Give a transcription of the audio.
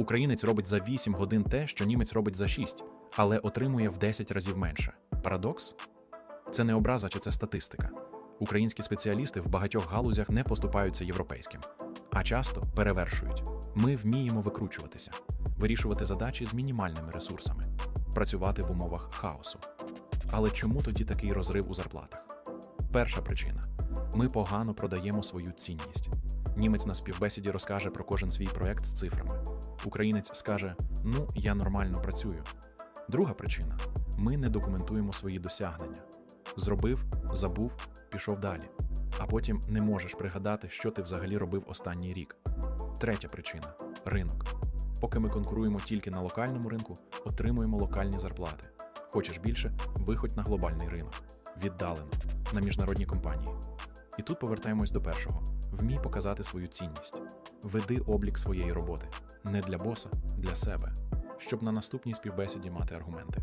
Українець робить за 8 годин те, що німець робить за 6, але отримує в 10 разів менше. Парадокс? Це не образа чи це статистика. Українські спеціалісти в багатьох галузях не поступаються європейським, а часто перевершують. Ми вміємо викручуватися, вирішувати задачі з мінімальними ресурсами, працювати в умовах хаосу. Але чому тоді такий розрив у зарплатах? Перша причина: ми погано продаємо свою цінність. Німець на співбесіді розкаже про кожен свій проект з цифрами. Українець скаже: Ну, я нормально працюю. Друга причина: ми не документуємо свої досягнення. Зробив, забув, пішов далі. А потім не можеш пригадати, що ти взагалі робив останній рік. Третя причина ринок. Поки ми конкуруємо тільки на локальному ринку, отримуємо локальні зарплати. Хочеш більше, виходь на глобальний ринок, віддалено, на міжнародні компанії. І тут повертаємось до першого: вмій показати свою цінність, веди облік своєї роботи. Не для боса, для себе, щоб на наступній співбесіді мати аргументи.